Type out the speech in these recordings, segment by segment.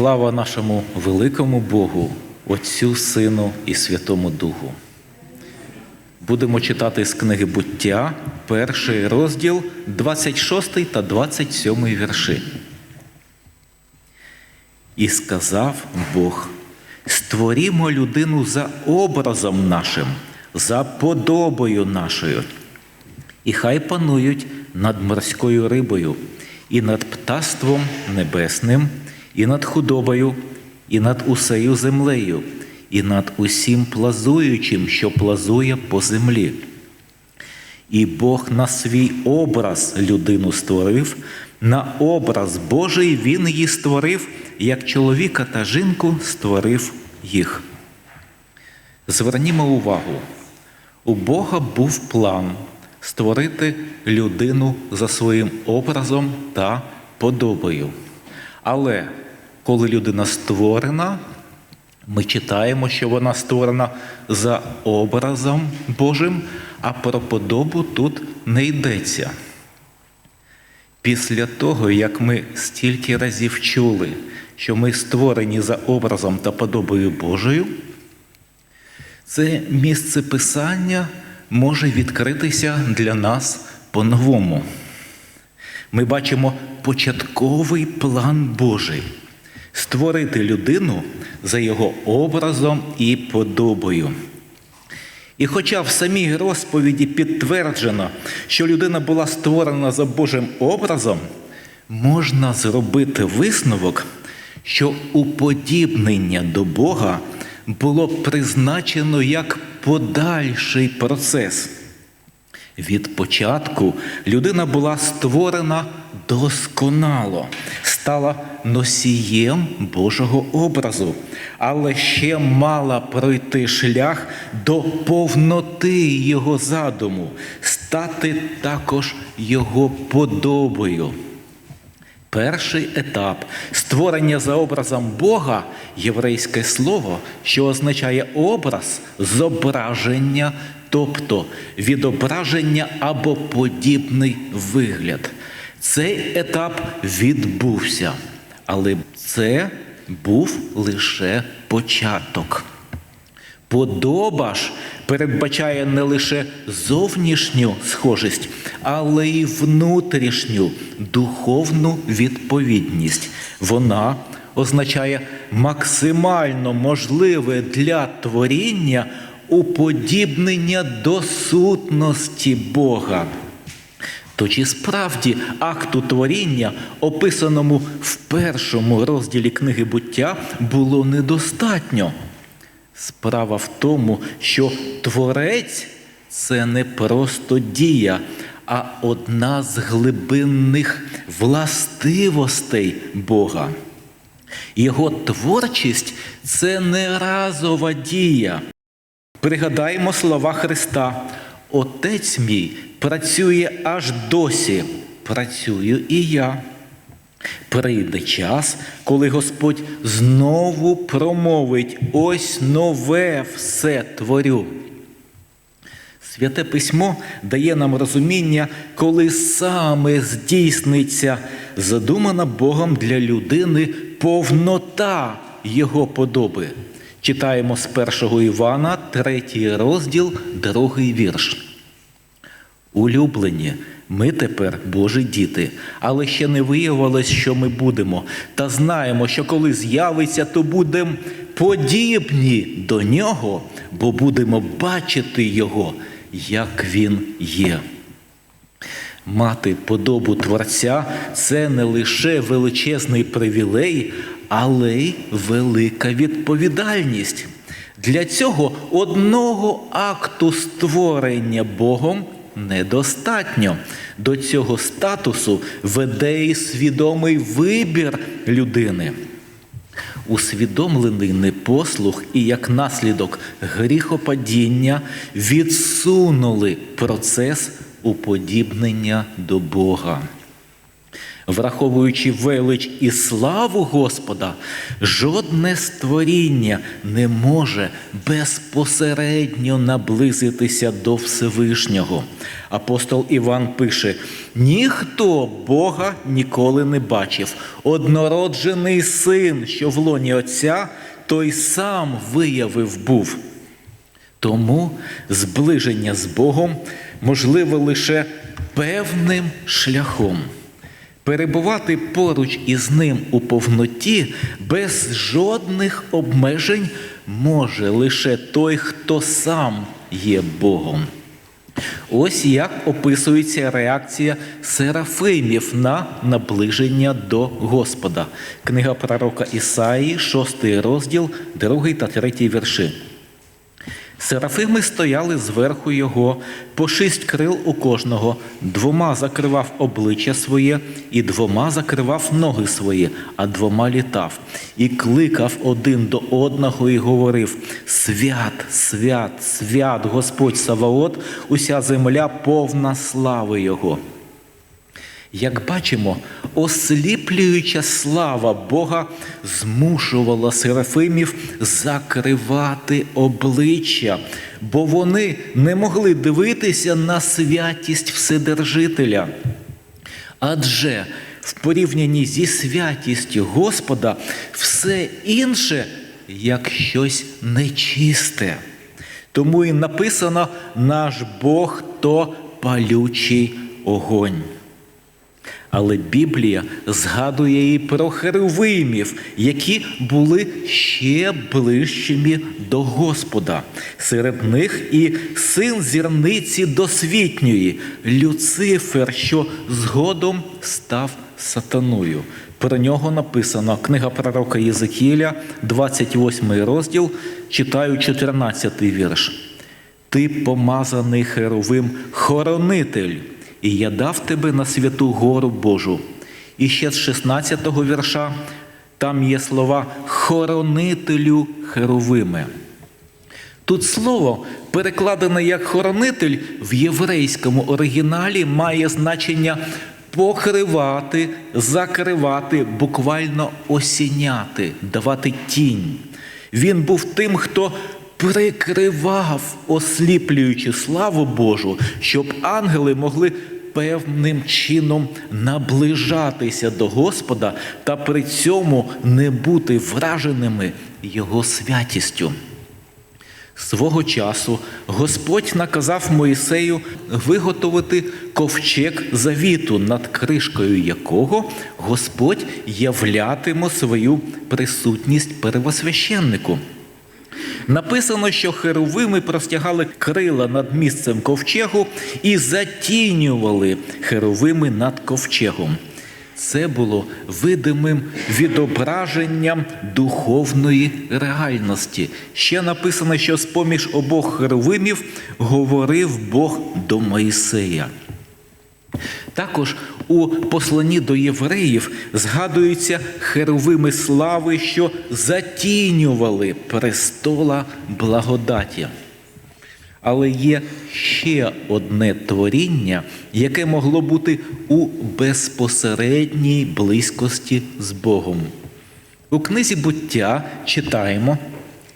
Слава нашому великому Богу, Отцю, Сину і Святому Духу. Будемо читати з книги буття, перший розділ, 26 та 27 вірші. І сказав Бог: створімо людину за образом нашим, за подобою нашою, і хай панують над морською рибою, і над птаством небесним, і над худобою, і над усею землею, і над усім плазуючим, що плазує по землі. І Бог на свій образ людину створив, на образ Божий Він її створив, як чоловіка та жінку створив їх. Звернімо увагу, у Бога був план створити людину за своїм образом та подобою. Але коли людина створена, ми читаємо, що вона створена за образом Божим, а про подобу тут не йдеться. Після того, як ми стільки разів чули, що ми створені за образом та подобою Божою, це місце писання може відкритися для нас по-новому. Ми бачимо початковий план Божий створити людину за його образом і подобою. І хоча в самій розповіді підтверджено, що людина була створена за Божим образом, можна зробити висновок, що уподібнення до Бога було призначено як подальший процес. Від початку людина була створена досконало, стала носієм Божого образу, але ще мала пройти шлях до повноти Його задуму, стати також Його подобою. Перший етап створення за образом Бога єврейське слово, що означає образ, зображення, тобто відображення або подібний вигляд. Цей етап відбувся, але це був лише початок. Подоба ж передбачає не лише зовнішню схожість, але й внутрішню духовну відповідність. Вона означає максимально можливе для творіння уподібнення до сутності Бога. То чи справді акту творіння, описаному в першому розділі книги буття, було недостатньо? Справа в тому, що творець це не просто дія, а одна з глибинних властивостей Бога. Його творчість це не разова дія. Пригадаємо слова Христа. Отець мій працює аж досі, працюю і я. Прийде час, коли Господь знову промовить ось нове все творю. Святе письмо дає нам розуміння, коли саме здійсниться задумана Богом для людини повнота Його подоби. Читаємо з 1 Івана, 3 розділ, 2 вірш. Улюблені, ми тепер Божі діти, але ще не виявилось, що ми будемо. Та знаємо, що коли з'явиться, то будемо подібні до нього, бо будемо бачити Його, як Він є. Мати подобу Творця це не лише величезний привілей, але й велика відповідальність. Для цього одного акту створення Богом недостатньо. До цього статусу веде і свідомий вибір людини. Усвідомлений непослух і як наслідок гріхопадіння відсунули процес уподібнення до Бога. Враховуючи велич і славу Господа, жодне створіння не може безпосередньо наблизитися до Всевишнього. Апостол Іван пише: ніхто Бога ніколи не бачив. Однороджений син, що в лоні Отця, той сам виявив був. Тому зближення з Богом можливе лише певним шляхом. Перебувати поруч із ним у повноті без жодних обмежень може лише той, хто сам є Богом. Ось як описується реакція серафимів на наближення до Господа. Книга пророка Ісаї, 6 розділ, 2 та 3 вірші. Серафими стояли зверху його, по шість крил у кожного, двома закривав обличчя своє, і двома закривав ноги свої, а двома літав, і кликав один до одного і говорив: Свят, свят, свят, Господь Саваот, уся земля повна слави Його. Як бачимо, осліплююча слава Бога змушувала серафимів закривати обличчя, бо вони не могли дивитися на святість Вседержителя. Адже в порівнянні зі святістю Господа все інше як щось нечисте. Тому і написано наш Бог то палючий огонь. Але Біблія згадує і про херувимів, які були ще ближчими до Господа. Серед них і син зірниці досвітньої, Люцифер, що згодом став сатаною. Про нього написано книга пророка Єзекіля, 28 розділ, читаю 14 вірш. Ти помазаний херовим хоронитель і я дав тебе на святу гору Божу. І ще з 16-го вірша там є слова хоронителю херовими. Тут слово, перекладене як хоронитель в єврейському оригіналі, має значення покривати, закривати, буквально осіняти, давати тінь. Він був тим, хто прикривав, осліплюючи славу Божу, щоб ангели могли певним чином наближатися до Господа та при цьому не бути враженими Його святістю. Свого часу Господь наказав Моїсею виготовити ковчег завіту, над кришкою якого Господь являтиме свою присутність первосвященнику. Написано, що херовими простягали крила над місцем ковчегу і затінювали херовими над ковчегом. Це було видимим відображенням духовної реальності. Ще написано, що з поміж обох херовимів говорив Бог до Моїсея. Також у посланні до євреїв згадуються херовими слави, що затінювали престола благодаті. Але є ще одне творіння, яке могло бути у безпосередній близькості з Богом. У книзі буття читаємо,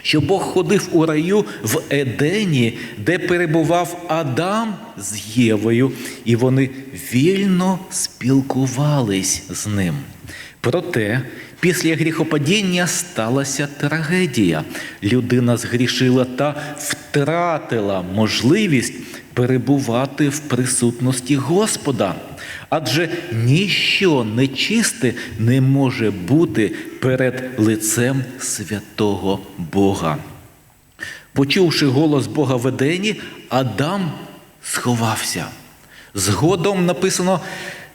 що Бог ходив у раю в Едені, де перебував Адам з Євою, і вони вільно спілкувались з ним. Проте після гріхопадіння сталася трагедія. Людина згрішила та втратила можливість перебувати в присутності Господа. Адже ніщо нечисте не може бути перед лицем святого Бога. Почувши голос Бога в Едені, Адам сховався. Згодом написано: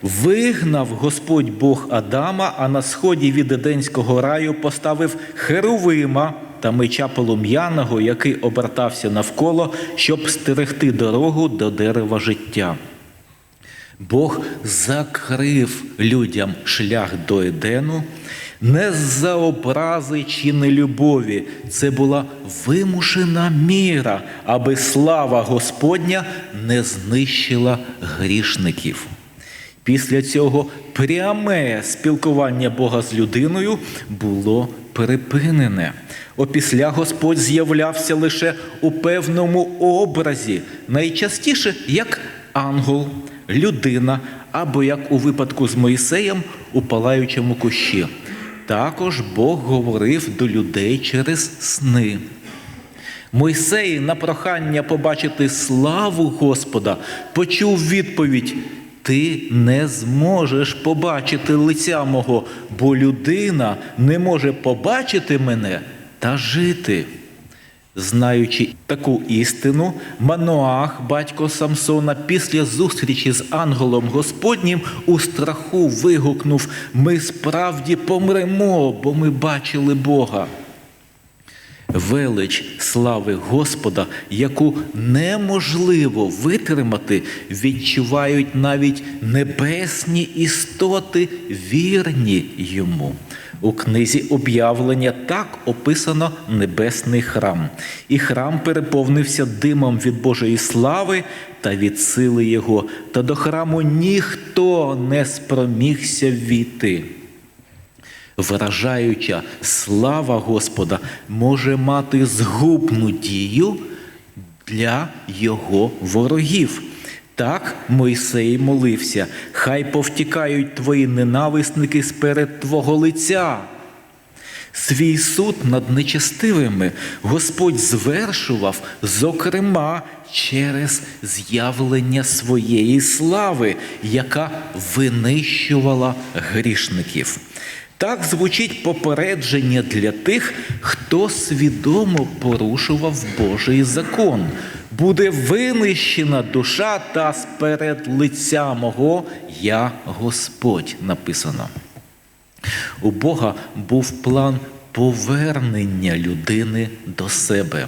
вигнав Господь Бог Адама, а на сході від Еденського раю поставив Херовима та меча полум'яного, який обертався навколо, щоб стерегти дорогу до дерева життя. Бог закрив людям шлях до Едену не з-за образи чи нелюбові. Це була вимушена міра, аби слава Господня не знищила грішників. Після цього пряме спілкування Бога з людиною було перепинене. Опісля Господь з'являвся лише у певному образі, найчастіше як ангел, людина або як у випадку з Моїсеєм у палаючому кущі. Також Бог говорив до людей через сни. Мойсей на прохання побачити славу Господа почув відповідь: Ти не зможеш побачити лиця мого, бо людина не може побачити мене та жити. Знаючи таку істину, Мануах, батько Самсона, після зустрічі з ангелом Господнім у страху вигукнув: Ми справді помремо, бо ми бачили Бога. Велич слави Господа, яку неможливо витримати, відчувають навіть небесні істоти, вірні йому. У книзі об'явлення так описано небесний храм, і храм переповнився димом від Божої слави та від сили Його, та до храму ніхто не спромігся війти. Вражаюча слава Господа може мати згубну дію для його ворогів. Так Мойсей молився, хай повтікають твої ненависники сперед твого лиця. Свій суд над нечестивими Господь звершував, зокрема, через з'явлення своєї слави, яка винищувала грішників. Так звучить попередження для тих, хто свідомо порушував Божий закон. Буде винищена душа та сперед лиця мого я Господь написано. У Бога був план повернення людини до себе,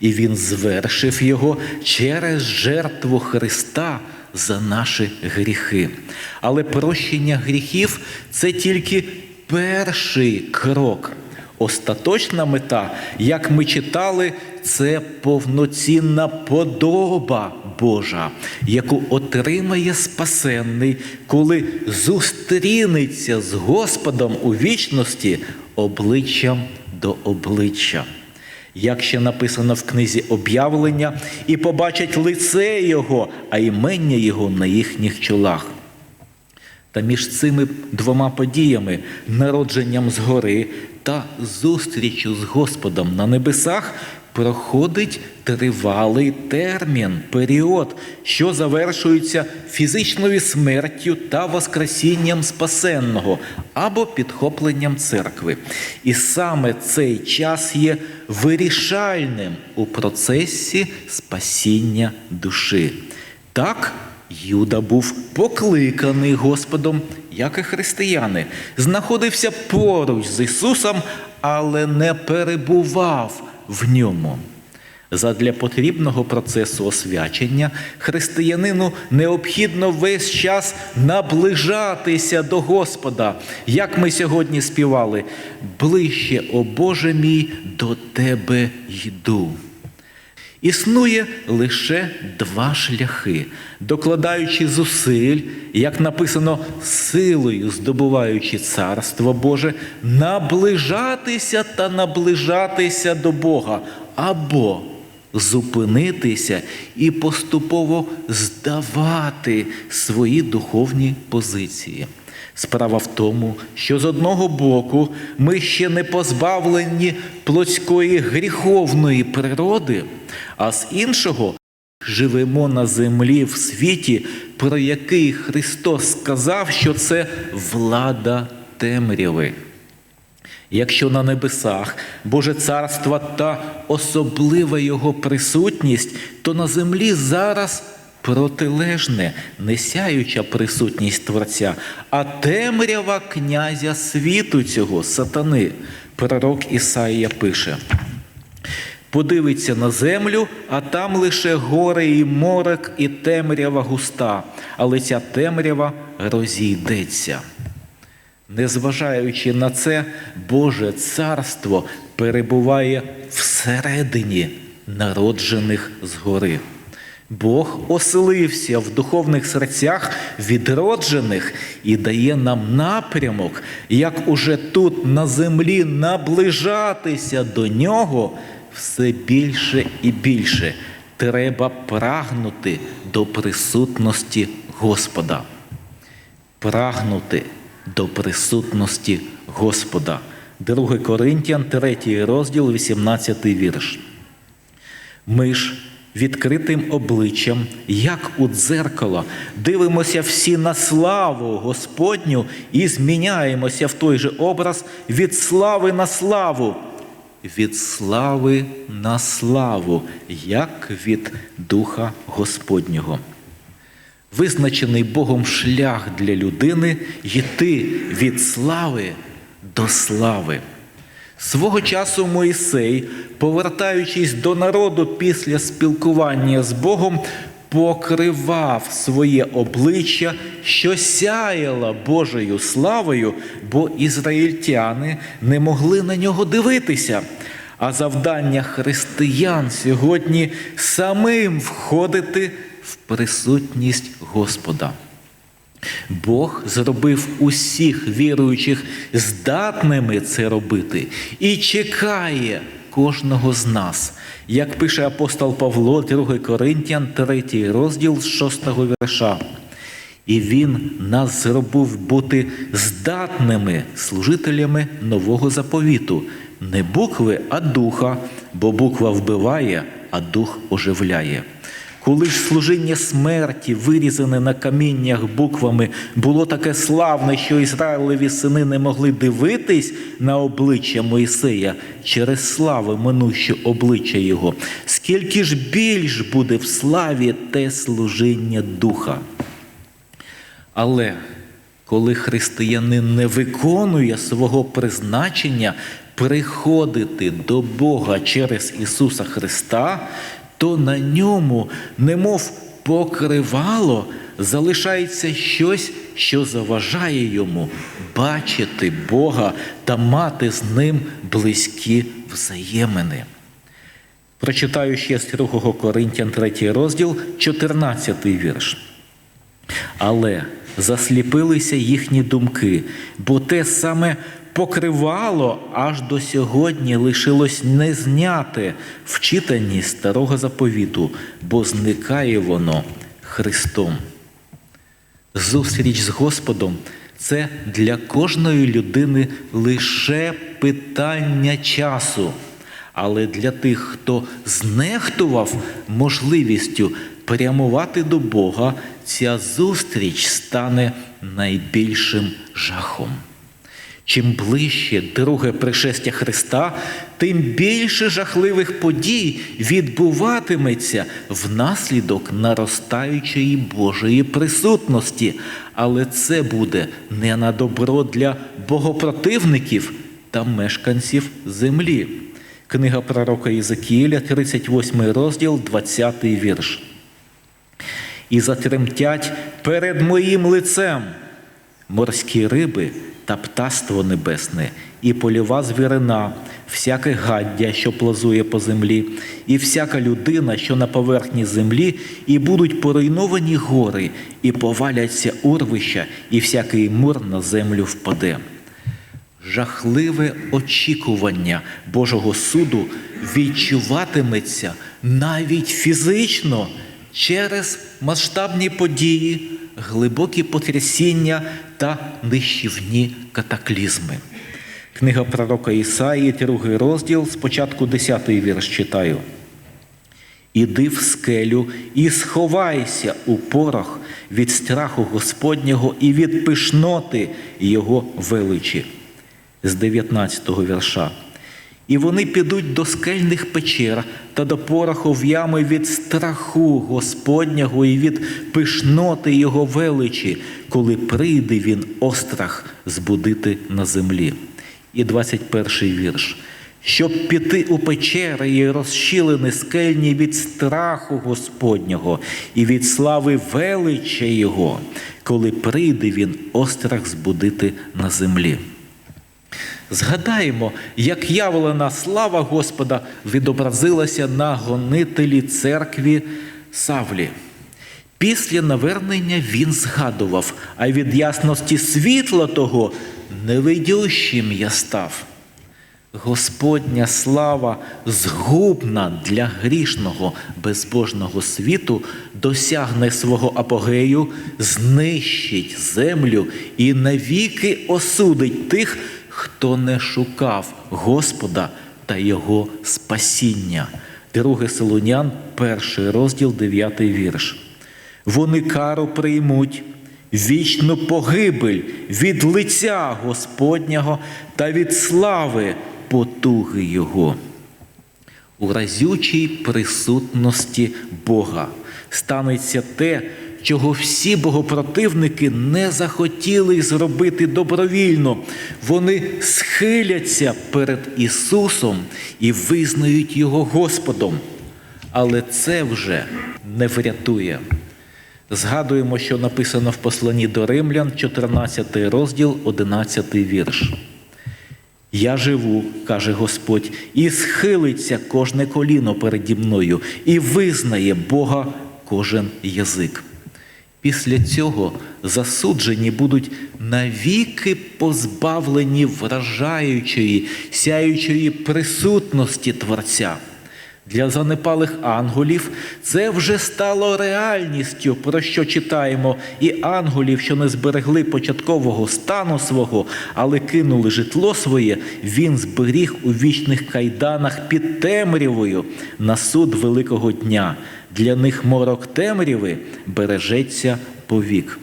і Він звершив його через жертву Христа за наші гріхи. Але прощення гріхів це тільки перший крок. Остаточна мета, як ми читали, це повноцінна подоба Божа, яку отримає спасенний, коли зустрінеться з Господом у вічності обличчям до обличчя. Як ще написано в книзі об'явлення, і побачать лице Його, а імення Його на їхніх чолах. Та між цими двома подіями, народженням згори та зустрічю з Господом на небесах, проходить тривалий термін, період, що завершується фізичною смертю та воскресінням спасенного або підхопленням церкви. І саме цей час є вирішальним у процесі спасіння душі. Так, Юда був покликаний Господом, як і християни, знаходився поруч з Ісусом, але не перебував в ньому. Задля потрібного процесу освячення християнину необхідно весь час наближатися до Господа, як ми сьогодні співали, ближче, о Боже мій, до Тебе йду. Існує лише два шляхи, докладаючи зусиль, як написано, силою здобуваючи царство Боже, наближатися та наближатися до Бога, або зупинитися і поступово здавати свої духовні позиції. Справа в тому, що з одного боку ми ще не позбавлені плотської гріховної природи, а з іншого живемо на землі в світі, про який Христос сказав, що це влада темряви. Якщо на небесах Боже царство та особлива Його присутність, то на землі зараз протилежне, несяюча присутність Творця, а темрява князя світу цього, сатани. Пророк Ісаїя пише. Подивиться на землю, а там лише горе і морок, і темрява густа, але ця темрява розійдеться. Незважаючи на це, Боже царство перебуває всередині народжених згори. Бог оселився в духовних серцях відроджених і дає нам напрямок, як уже тут на землі наближатися до нього все більше і більше. Треба прагнути до присутності Господа. Прагнути до присутності Господа. 2 Коринтян, 3 розділ, 18 вірш. Ми ж відкритим обличчям, як у дзеркало, дивимося всі на славу Господню і зміняємося в той же образ від слави на славу, від слави на славу, як від Духа Господнього. Визначений Богом шлях для людини йти від слави до слави. Свого часу Моїсей, повертаючись до народу після спілкування з Богом, покривав своє обличчя, що сяяло Божою славою, бо ізраїльтяни не могли на нього дивитися. А завдання християн сьогодні самим входити в присутність Господа. Бог зробив усіх віруючих здатними це робити і чекає кожного з нас. Як пише апостол Павло, 2 Коринтян, 3 розділ з 6 вірша. І Він нас зробив бути здатними служителями нового заповіту, не букви, а духа, бо буква вбиває, а дух оживляє. Коли ж служіння смерті, вирізане на каміннях буквами, було таке славне, що Ізраїлеві сини не могли дивитись на обличчя Моїсея через славу минуще обличчя Його, скільки ж більш буде в славі те служіння духа. Але коли християнин не виконує свого призначення приходити до Бога через Ісуса Христа, то на ньому, немов покривало, залишається щось, що заважає йому бачити Бога та мати з ним близькі взаємини. Прочитаю ще з 2 Коринтян 3 розділ, 14 вірш. Але засліпилися їхні думки, бо те саме покривало аж до сьогодні лишилось не зняте в читанні старого заповіту, бо зникає воно Христом. Зустріч з Господом це для кожної людини лише питання часу. Але для тих, хто знехтував можливістю прямувати до Бога, ця зустріч стане найбільшим жахом. Чим ближче друге пришестя Христа, тим більше жахливих подій відбуватиметься внаслідок наростаючої Божої присутності. Але це буде не на добро для богопротивників та мешканців землі. Книга пророка Єзекіїля, 38 розділ, 20 вірш. І затремтять перед моїм лицем морські риби та птаство небесне, і польова звірина, всяке гаддя, що плазує по землі, і всяка людина, що на поверхні землі, і будуть поруйновані гори, і поваляться урвища, і всякий мур на землю впаде. Жахливе очікування Божого суду відчуватиметься навіть фізично через масштабні події, глибокі потрясіння та нищівні катаклізми. Книга пророка Ісаї, другий розділ, спочатку 10 вірш читаю. Іди в скелю і сховайся у порох від страху Господнього і від пишноти Його величі. З 19 вірша. І вони підуть до скельних печер та до пороху в ями від страху Господнього і від пишноти Його величі, коли прийде він острах збудити на землі. І 21 вірш. Щоб піти у печери і розщілини скельні від страху Господнього і від слави велича Його, коли прийде він острах збудити на землі. Згадаємо, як явлена слава Господа відобразилася на гонителі церкві Савлі. Після навернення він згадував, а від ясності світла того невидющим я став. Господня слава згубна для грішного безбожного світу досягне свого апогею, знищить землю і навіки осудить тих, хто не шукав Господа та Його спасіння. Друге Солунян, перший розділ, дев'ятий вірш. Вони кару приймуть, вічну погибель від лиця Господнього та від слави потуги Його. У разючій присутності Бога станеться те, чого всі богопротивники не захотіли зробити добровільно. Вони схиляться перед Ісусом і визнають Його Господом. Але це вже не врятує. Згадуємо, що написано в посланні до Римлян, 14 розділ, 11 вірш. Я живу, каже Господь, і схилиться кожне коліно переді мною, і визнає Бога кожен язик. Після цього засуджені будуть навіки позбавлені вражаючої, сяючої присутності Творця. Для занепалих анголів це вже стало реальністю, про що читаємо, і анголів, що не зберегли початкового стану свого, але кинули житло своє, він зберіг у вічних кайданах під темрявою на суд Великого дня. Для них морок темряви бережеться повік.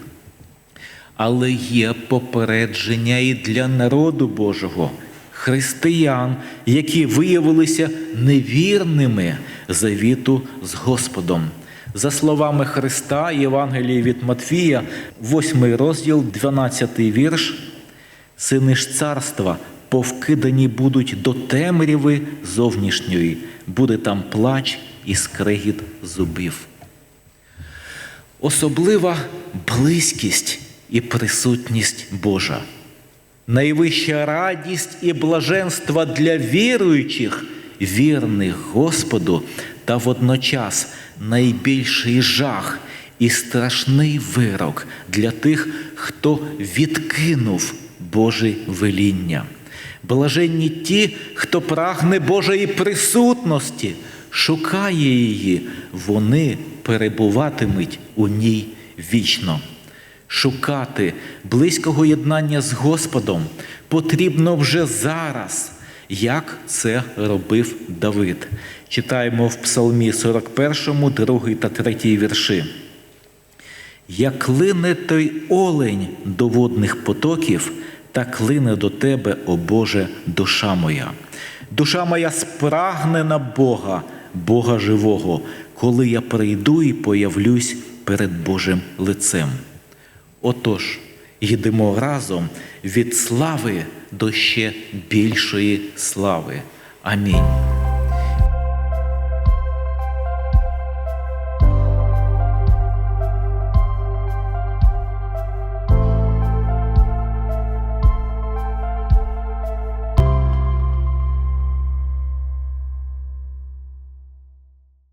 Але є попередження і для народу Божого, християн, які виявилися невірними завіту з Господом. За словами Христа, Євангелії від Матфія, 8 розділ, 12 вірш, сини ж царства повкидані будуть до темряви зовнішньої, буде там плач і скрегіт зубів. Особлива близькість і присутність Божа. Найвища радість і блаженство для віруючих, вірних Господу, та водночас найбільший жах і страшний вирок для тих, хто відкинув Боже веління. Блаженні ті, хто прагне Божої присутності, шукає її, вони перебуватимуть у ній вічно. Шукати близького єднання з Господом потрібно вже зараз, як це робив Давид. Читаємо в Псалмі 41, 2 та 3 вірші. Як лине той олень до водних потоків, так лине до тебе, о Боже, душа моя. Душа моя спрагне на Бога, Бога живого, коли я прийду і появлюсь перед Божим лицем. Отож, йдемо разом від слави до ще більшої слави. Амінь.